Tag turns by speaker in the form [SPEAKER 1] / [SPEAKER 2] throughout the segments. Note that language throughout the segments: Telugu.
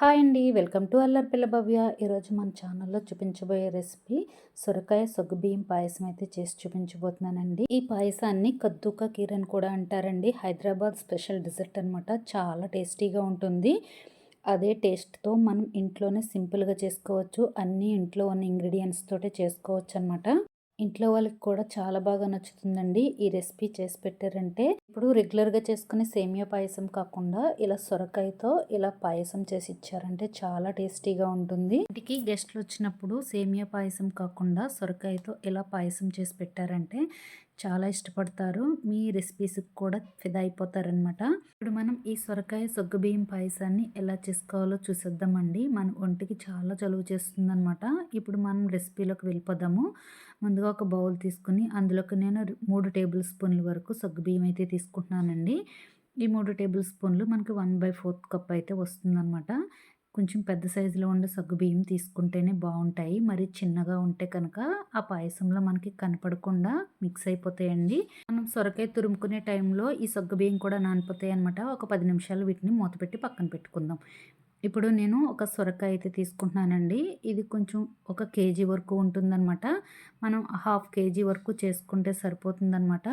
[SPEAKER 1] హాయ్ అండి. వెల్కమ్ టు అల్లర్ పిల్ల భవ్య. ఈరోజు మన ఛానల్లో చూపించబోయే రెసిపీ సొరకాయ సొగ్గు బియ్యం పాయసం అయితే చేసి చూపించబోతున్నానండి. ఈ పాయసాన్ని కద్దుక కీర్ అని కూడా అంటారండి. హైదరాబాద్ స్పెషల్ డిజర్ట్ అనమాట చాలా టేస్టీగా ఉంటుంది. అదే టేస్ట్తో మనం ఇంట్లోనే సింపుల్గా చేసుకోవచ్చు. అన్నీ ఇంట్లో ఉన్న ఇంగ్రీడియంట్స్ తోటే చేసుకోవచ్చు అనమాట ఇంట్లో వాళ్ళకి కూడా చాలా బాగా నచ్చుతుందండి ఈ రెసిపీ చేసి పెట్టారంటే. ఇప్పుడు రెగ్యులర్గా చేసుకునే సేమియా పాయసం కాకుండా ఇలా సొరకాయతో ఇలా పాయసం చేసి ఇచ్చారంటే చాలా టేస్టీగా ఉంటుంది. ఇంటికి గెస్ట్లు వచ్చినప్పుడు సేమియా పాయసం కాకుండా సొరకాయతో ఇలా పాయసం చేసి పెట్టారంటే చాలా ఇష్టపడతారు. మీ రెసిపీస్కి కూడా ఫిదా అయిపోతారనమాట ఇప్పుడు మనం ఈ సొరకాయ సొగ్గు బియ్యం పాయసాన్ని ఎలా చేసుకోవాలో చూసేద్దామండి. మన ఒంటికి చాలా చలువ చేస్తుందనమాట ఇప్పుడు మనం రెసిపీలోకి వెళ్ళిపోదాము. ముందుగా ఒక బౌల్ తీసుకుని అందులోకి నేను మూడు టేబుల్ స్పూన్ల వరకు సగ్గుబియ్యం అయితే తీసుకుంటున్నానండి. ఈ మూడు టేబుల్ స్పూన్లు మనకి వన్ బై ఫోర్త్ కప్ అయితే వస్తుందన్నమాట. కొంచెం పెద్ద సైజులో ఉండే సగ్గుబియ్యం తీసుకుంటేనే బాగుంటాయి. మరి చిన్నగా ఉంటే కనుక ఆ పాయసంలో మనకి కనపడకుండా మిక్స్ అయిపోతాయండి. మనం సొరకాయ తురుముకునే టైంలో ఈ సగ్గుబియ్యం కూడా నానిపోతాయి అనమాట ఒక పది నిమిషాలు వీటిని మూతపెట్టి పక్కన పెట్టుకుందాం. ఇప్పుడు నేను ఒక సొరకాయ అయితే తీసుకుంటున్నానండి. ఇది కొంచెం ఒక కేజీ వరకు ఉంటుందన్నమాట. మనం హాఫ్ కేజీ వరకు చేసుకుంటే సరిపోతుందన్నమాట.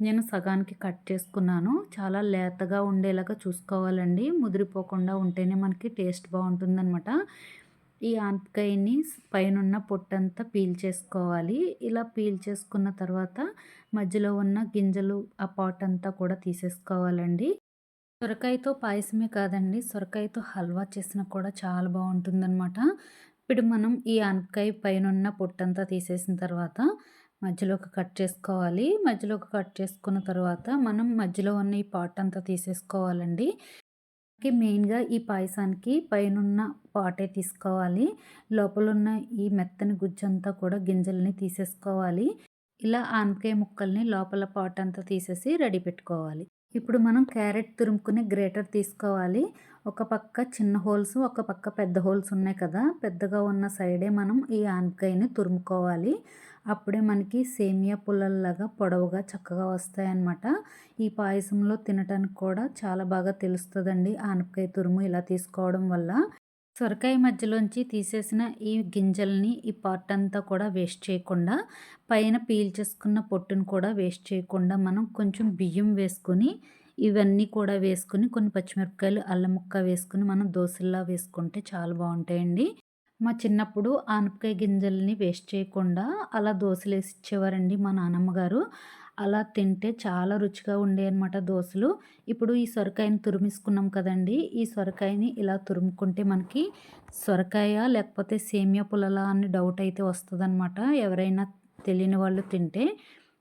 [SPEAKER 1] నేను సగానికి కట్ చేసుకున్నాను. చాలా లేతగా ఉండేలాగా చూసుకోవాలండి. ముదిరిపోకుండా ఉంటేనే మనకి టేస్ట్ బాగుంటుందన్నమాట. ఈ ఆనపకాయని పైన పొట్టంతా పీల్ చేసుకోవాలి. ఇలా పీల్ చేసుకున్న తర్వాత మధ్యలో ఉన్న గింజలు ఆ పాట్ అంతా కూడా తీసేసుకోవాలండి. సొరకాయతో పాయసమే కాదండి. సొరకాయతో హల్వా చేసినా కూడా చాలా బాగుంటుందన్నమాట. ఇప్పుడు మనం ఈ ఆనపకాయ పైన పొట్టంతా తీసేసిన తర్వాత మధ్యలోకి కట్ చేసుకోవాలి. మధ్యలోకి కట్ చేసుకున్న తర్వాత మనం మధ్యలో ఉన్న ఈ పాట్ అంతా తీసేసుకోవాలండి. మెయిన్గా ఈ పాయసానికి పైనున్న పాటే తీసుకోవాలి. లోపల ఉన్న ఈ మెత్తని గుజ్జంతా కూడా గింజల్ని తీసేసుకోవాలి. ఇలా ఆనపకాయ ముక్కల్ని లోపల పాట్ అంతా తీసేసి రెడీ పెట్టుకోవాలి. ఇప్పుడు మనం క్యారెట్ తురుముకునే గ్రేటర్ తీసుకోవాలి. ఒక పక్క చిన్న హోల్స్ ఒక పక్క పెద్ద హోల్స్ ఉన్నాయి కదా. పెద్దగా ఉన్న సైడే మనం ఈ ఆనపకాయని తురుముకోవాలి. అప్పుడే మనకి సేమియా పుల్లల్లాగా పొడవుగా చక్కగా వస్తాయన్నమాట. ఈ పాయసంలో తినటానికి కూడా చాలా బాగా తెలుస్తుందండి ఆనపకాయ తురుము ఇలా తీసుకోవడం వల్ల. సొరకాయ మధ్యలోంచి తీసేసిన ఈ గింజల్ని ఈ పార్ట్ అంతా కూడా వేస్ట్ చేయకుండా పైన పీల్ చేసుకున్న పొట్టును కూడా వేస్ట్ చేయకుండా మనం కొంచెం బియ్యం వేసుకొని ఇవన్నీ కూడా వేసుకుని కొన్ని పచ్చిమిరపకాయలు అల్లం ముక్క వేసుకుని మనం దోశల్లా వేసుకుంటే చాలా బాగుంటాయండి. మా చిన్నప్పుడు ఆనపకాయ గింజల్ని వేస్ట్ చేయకుండా అలా దోశలు వేసి ఇచ్చేవారండి మా నాన్నమ్మగారు అలా తింటే చాలా రుచిగా ఉండే అనమాట దోశలు. ఇప్పుడు ఈ సొరకాయని తురిమిసుకున్నాం కదండి ఈ సొరకాయని ఇలా తురుముకుంటే మనకి సొరకాయ లేకపోతే సేమియా పుల్లలా అని డౌట్ అయితే వస్తుందన్నమాట. ఎవరైనా తెలియని వాళ్ళు తింటే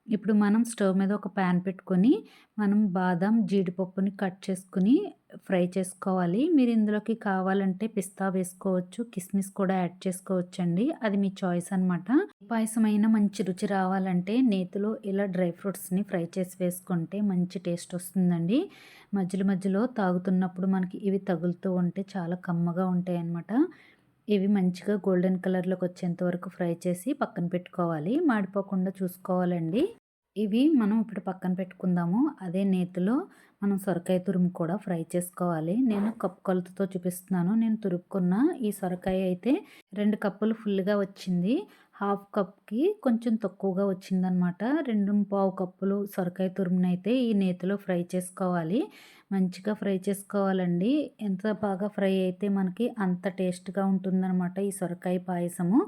[SPEAKER 1] ఇప్పుడు మనం స్టవ్ మీద ఒక ప్యాన్ పెట్టుకొని మనం బాదం జీడిపప్పుని కట్ చేసుకుని ఫ్రై చేసుకోవాలి. మీరు ఇందులోకి కావాలంటే పిస్తా వేసుకోవచ్చు కిస్మిస్ కూడా యాడ్ చేసుకోవచ్చు అండి అది మీ చాయిస్ అనమాట పాయసమైన మంచి రుచి రావాలంటే నేతిలో ఇలా డ్రై ఫ్రూట్స్ని ఫ్రై చేసి వేసుకుంటే మంచి టేస్ట్ వస్తుందండి. మధ్యలో మధ్యలో తాగుతున్నప్పుడు మనకి ఇవి తగులుతూ ఉంటే చాలా కమ్మగా ఉంటాయి అన్నమాట ఇవి మంచిగా గోల్డెన్ కలర్లోకి వచ్చేంత వరకు ఫ్రై చేసి పక్కన పెట్టుకోవాలి. మాడిపోకుండా చూసుకోవాలండి. ఇవి మనం ఇప్పుడు పక్కన పెట్టుకుందాము. అదే నేతిలో మనం సొరకాయ తురుము కూడా ఫ్రై చేసుకోవాలి. నేను కప్పు కొలతతో చూపిస్తున్నాను. నేను తురుక్కున్న ఈ సొరకాయ అయితే రెండు కప్పులు ఫుల్గా వచ్చింది. హాఫ్ కప్కి కొంచెం తక్కువగా వచ్చిందనమాట రెండు పావు కప్పులు సొరకాయ తురుమునైతే ఈ నేతిలో ఫ్రై చేసుకోవాలి. మంచిగా ఫ్రై చేసుకోవాలండి. ఎంత బాగా ఫ్రై అయితే మనకి అంత టేస్ట్గా ఉంటుందన్నమాట ఈ సొరకాయ పాయసము.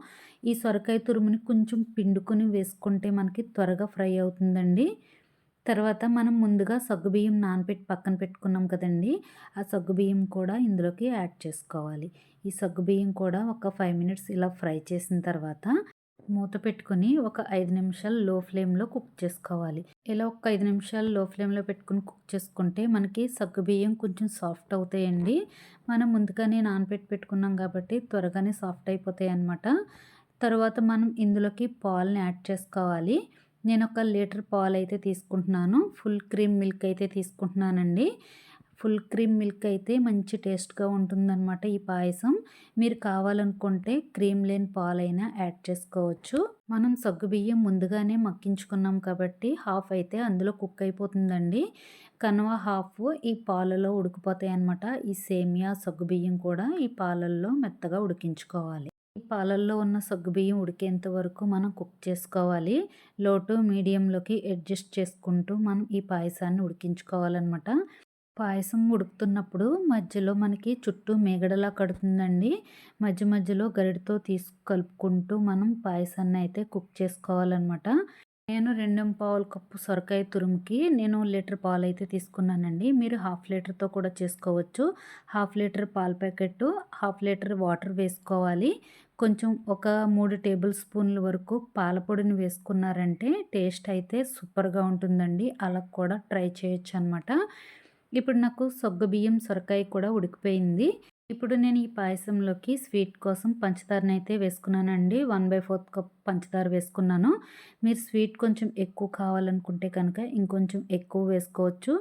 [SPEAKER 1] ఈ సొరకాయ తురుముని కొంచెం పిండుకొని వేసుకుంటే మనకి త్వరగా ఫ్రై అవుతుందండి. తర్వాత మనం ముందుగా సగ్గుబియ్యం నానబెట్టి పక్కన పెట్టుకున్నాం కదండి. ఆ సగ్గుబియ్యం కూడా ఇందులోకి యాడ్ చేసుకోవాలి. ఈ సగ్గుబియ్యం కూడా ఒక ఫైవ్ మినిట్స్ ఇలా ఫ్రై చేసిన తర్వాత మూత పెట్టుకొని ఒక ఐదు నిమిషాలు లో ఫ్లేమ్లో కుక్ చేసుకోవాలి. ఇలా ఒక ఐదు నిమిషాలు లో ఫ్లేమ్లో పెట్టుకుని కుక్ చేసుకుంటే మనకి సగ్గు బియ్యం కొంచెం సాఫ్ట్ అవుతాయండి. మనం ముందుగానే నానబెట్టి పెట్టుకున్నాం కాబట్టి త్వరగానే సాఫ్ట్ అయిపోతాయి అన్నమాట. తర్వాత మనం ఇందులోకి పాలని యాడ్ చేసుకోవాలి. నేను ఒక లీటర్ పాలు అయితే తీసుకుంటున్నాను. ఫుల్ క్రీమ్ మిల్క్ అయితే తీసుకుంటున్నానండి. ఫుల్ క్రీమ్ మిల్క్ అయితే మంచి టేస్ట్గా ఉంటుందన్నమాట ఈ పాయసం. మీరు కావాలనుకుంటే క్రీమ్ లేని పాలైనా యాడ్ చేసుకోవచ్చు. మనం సగ్గుబియ్యం ముందుగానే మక్కించుకున్నాం కాబట్టి హాఫ్ అయితే అందులో కుక్ అయిపోతుందండి. కనువ హాఫ్ ఈ పాలలో ఉడికిపోతాయి అన్నమాట. ఈ సేమియా సగ్గుబియ్యం కూడా ఈ పాలల్లో మెత్తగా ఉడికించుకోవాలి. ఈ పాలల్లో ఉన్న సగ్గుబియ్యం ఉడికేంత వరకు మనం కుక్ చేసుకోవాలి. లోటు మీడియంలోకి అడ్జస్ట్ చేసుకుంటూ మనం ఈ పాయసాన్ని ఉడికించుకోవాలన్నమాట. పాయసం ఉడుకుతున్నప్పుడు మధ్యలో మనకి చుట్టూ మేగడలా కడుతుందండి. మధ్య మధ్యలో గరిటతో తీసు కలుపుకుంటూ మనం పాయసాన్ని అయితే కుక్ చేసుకోవాలన్నమాట. నేను రెండు పావుల కప్పు సొరకాయ తురుముకి నేను లీటర్ పాలు అయితే తీసుకున్నానండి. మీరు హాఫ్ లీటర్తో కూడా చేసుకోవచ్చు. హాఫ్ లీటర్ పాల ప్యాకెట్ హాఫ్ లీటర్ వాటర్ వేసుకోవాలి. కొంచెం ఒక మూడు టేబుల్ స్పూన్ల వరకు పాలపొడిని వేసుకున్నారంటే టేస్ట్ అయితే సూపర్గా ఉంటుందండి. అలా కూడా ట్రై చేయొచ్చు అనమాట ఇప్పుడు నాకు సొగ్గ బియ్యం సొరకాయ కూడా ఉడికిపోయింది. ఇప్పుడు నేను ఈ పాయసంలోకి స్వీట్ కోసం పంచదారని అయితే వేసుకున్నానండి. వన్ బై ఫోర్త్ కప్ పంచదార వేసుకున్నాను. మీరు స్వీట్ కొంచెం ఎక్కువ కావాలనుకుంటే కనుక ఇంకొంచెం ఎక్కువ వేసుకోవచ్చు.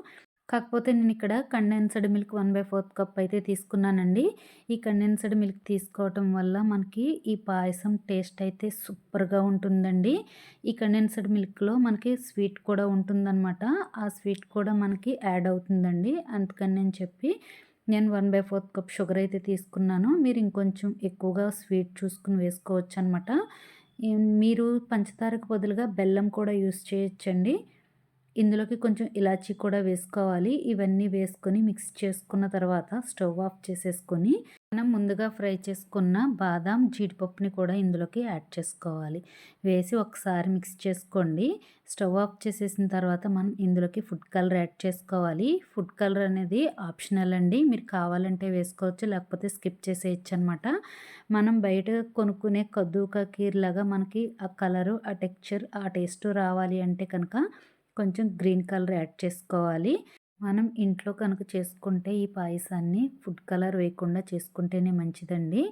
[SPEAKER 1] కాకపోతే నేను ఇక్కడ condensed milk one by fourth cup అయితే తీసుకున్నానండి. ఈ కండెన్స్డ్ మిల్క్ తీసుకోవటం వల్ల మనకి ఈ పాయసం టేస్ట్ అయితే సూపర్గా ఉంటుందండి. ఈ కండెన్స్డ్ మిల్క్లో మనకి స్వీట్ కూడా ఉంటుందన్నమాట. ఆ స్వీట్ కూడా మనకి యాడ్ అవుతుందండి. అందుకని నేను చెప్పి నేను one by fourth cup sugar అయితే తీసుకున్నాను. మీరు ఇంకొంచెం ఎక్కువగా స్వీట్ చూసుకుని వేసుకోవచ్చు అనమాట మీరు పంచదారకు బదులుగా బెల్లం కూడా యూస్ చేయొచ్చండి. ఇందులోకి కొంచెం ఇలాచీ కూడా వేసుకోవాలి. ఇవన్నీ వేసుకొని మిక్స్ చేసుకున్న తర్వాత స్టవ్ ఆఫ్ చేసేసుకొని మనం ముందుగా ఫ్రై చేసుకున్న బాదాం జీడిపప్పుని కూడా ఇందులోకి యాడ్ చేసుకోవాలి. వేసి ఒకసారి మిక్స్ చేసుకోండి. స్టవ్ ఆఫ్ చేసేసిన తర్వాత మనం ఇందులోకి ఫుడ్ కలర్ యాడ్ చేసుకోవాలి. ఫుడ్ కలర్ అనేది ఆప్షనల్ అండి. మీరు కావాలంటే వేసుకోవచ్చు లేకపోతే స్కిప్ చేసేయచ్చు అనమాట మనం బయట కొనుక్కునే కద్దు కీర్ లాగా మనకి ఆ కలరు ఆ టెక్చర్ ఆ టేస్ట్ రావాలి అంటే కనుక కొంచెం గ్రీన్ కలర్ యాడ్ చేసుకోవాలి. మనం ఇంట్లో కనుక చేసుకుంటే ఈ పాయసాన్ని ఫుడ్ కలర్ వేయకుండా చేసుకుంటేనే మంచిదండి.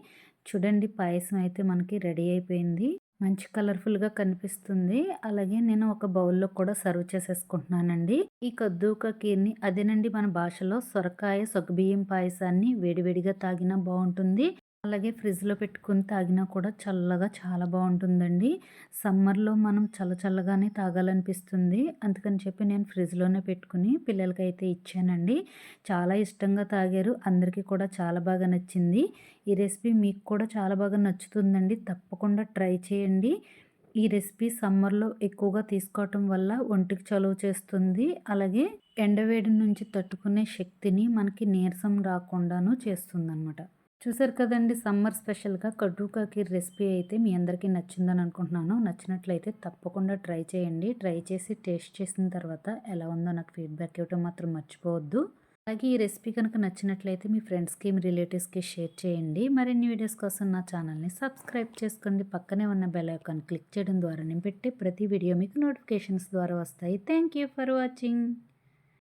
[SPEAKER 1] చూడండి పాయసం అయితే మనకి రెడీ అయిపోయింది. మంచి కలర్ఫుల్గా కనిపిస్తుంది. అలాగే నేను ఒక బౌల్లో కూడా సర్వ్ చేసేసుకుంటున్నానండి. ఈ కద్దూక కీర్ని అదేనండి మన భాషలో సొరకాయ సొగబియ్యం పాయసాన్ని వేడివేడిగా తాగినా బాగుంటుంది. అలాగే ఫ్రిడ్జ్లో పెట్టుకుని తాగినా కూడా చల్లగా చాలా బాగుంటుందండి. సమ్మర్లో మనం చల్ల చల్లగానే తాగాలనిపిస్తుంది. అందుకని చెప్పి నేను ఫ్రిడ్జ్లోనే పెట్టుకుని పిల్లలకి అయితే ఇచ్చానండి. చాలా ఇష్టంగా తాగారు. అందరికీ కూడా చాలా బాగా నచ్చింది. ఈ రెసిపీ మీకు కూడా చాలా బాగా నచ్చుతుందండి. తప్పకుండా ట్రై చేయండి. ఈ రెసిపీ సమ్మర్లో ఎక్కువగా తీసుకోవటం వల్ల ఒంటికి చలువ చేస్తుంది. అలాగే ఎండవేడి నుంచి తట్టుకునే శక్తిని మనకి నీరసం రాకుండాను చేస్తుందన్నమాట. చూసారు కదండి సమ్మర్ స్పెషల్గా కడ్రూకాకి రెసిపీ అయితే మీ అందరికీ నచ్చిందని అనుకుంటున్నాను. నచ్చినట్లయితే తప్పకుండా ట్రై చేయండి. ట్రై చేసి టేస్ట్ చేసిన తర్వాత ఎలా ఉందో నాకు ఫీడ్బ్యాక్ ఇవ్వటం మాత్రం మర్చిపోవద్దు. అలాగే ఈ రెసిపీ కనుక నచ్చినట్లయితే మీ ఫ్రెండ్స్కి మీ రిలేటివ్స్కి షేర్ చేయండి. మరిన్ని వీడియోస్ కోసం నా ఛానల్ని సబ్స్క్రైబ్ చేసుకోండి. పక్కనే ఉన్న బెల్ ఐకాన్ క్లిక్ చేయడం ద్వారా నేను పెట్టే ప్రతి వీడియో మీకు నోటిఫికేషన్స్ ద్వారా వస్తాయి. Thank for watching.